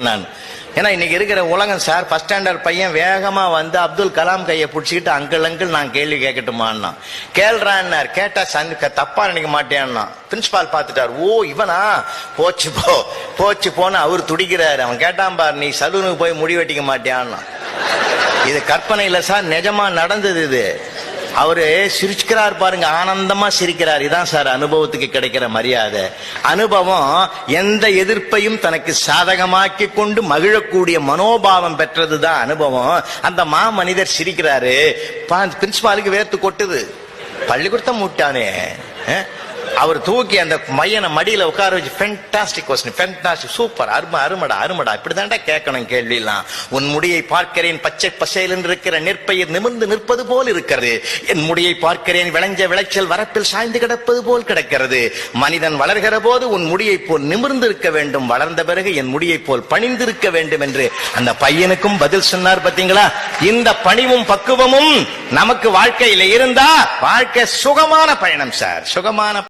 நான். ஏன்னா இன்னைக்கு இருக்கிற உலகம் சார் ஃபர்ஸ்ட் ஸ்டாண்டர்ட் பையன் வேகமா வந்து அப்துல் கலாம் கையை பிடிச்சிக்கிட்டு அங்கிள் அங்கிள் நான் கேள்வி கேட்கட்டுமான்னா கேள்றான்னார் கேட்டா சன் தப்பா நினைக்க மாட்டேன்னா. பிரின்சிபால் பார்த்துட்டார் ஓ இவனா? போச்சு போ. போச்சு போன்னு அவர் துடிக்கிறாரு. அவன் கேட்டான் பார் நீ சலூனுக்கு போய் முடி வெட்டிக்க மாட்டியான்னா? இது கற்பனை இல்ல சார் நிஜமா நடந்தது இது. அவரு சிரிச்சுக்கிறார் பாருங்க ஆனந்தமா சிரிக்கிறார். இதான் சார் அனுபவத்துக்கு கிடைக்கிற மரியாதை. அனுபவம் எந்த எதிர்ப்பையும் தனக்கு சாதகமாக்கி கொண்டு மகிழக்கூடிய மனோபாவம் பெற்றதுதான் அனுபவம். அந்த மா மனிதர் சிரிக்கிறாரு. பிரின்சிபாலுக்கு வேர்த்து கொட்டுது. பள்ளிக்கூடத்தை மூட்டானே. அவர் தூக்கி அந்த மையனை மடியில உட்கார வச்சு ஃபென்டாஸ்டிக் கொஸ்டின் ஃபென்டாஸ்டிக் சூப்பர் அருமை அருமடா அருமடா. இப்படிதான்டா கேட்கணும் கேள்வியெல்லாம். உன் முடியை பார்க்கிறேன் பச்சை பசையில் இருக்கிற நெற்பயிர் நிமிர்ந்து நிற்பது போல் இருக்கிறது. என் முடியை பார்க்கிறேன் விளைஞ்ச விளைச்சல் வரப்பில் சாய்ந்து கிடப்பது போல் கிடக்கிறது. மனிதன் வளர்கிற போது உன் முடியை போல் நிமிர்ந்து இருக்க வேண்டும். வளர்ந்த பிறகு என் முடியை போல் பணிந்திருக்க வேண்டும் என்று அந்த பையனுக்கும் பதில் சொன்னார் பாத்தீங்களா இந்த பணிவும் பக்குவமும் நமக்கு வாழ்க்கையில இருந்தா வாழ்க்கை சுகமான பயணம் சார். சுகமான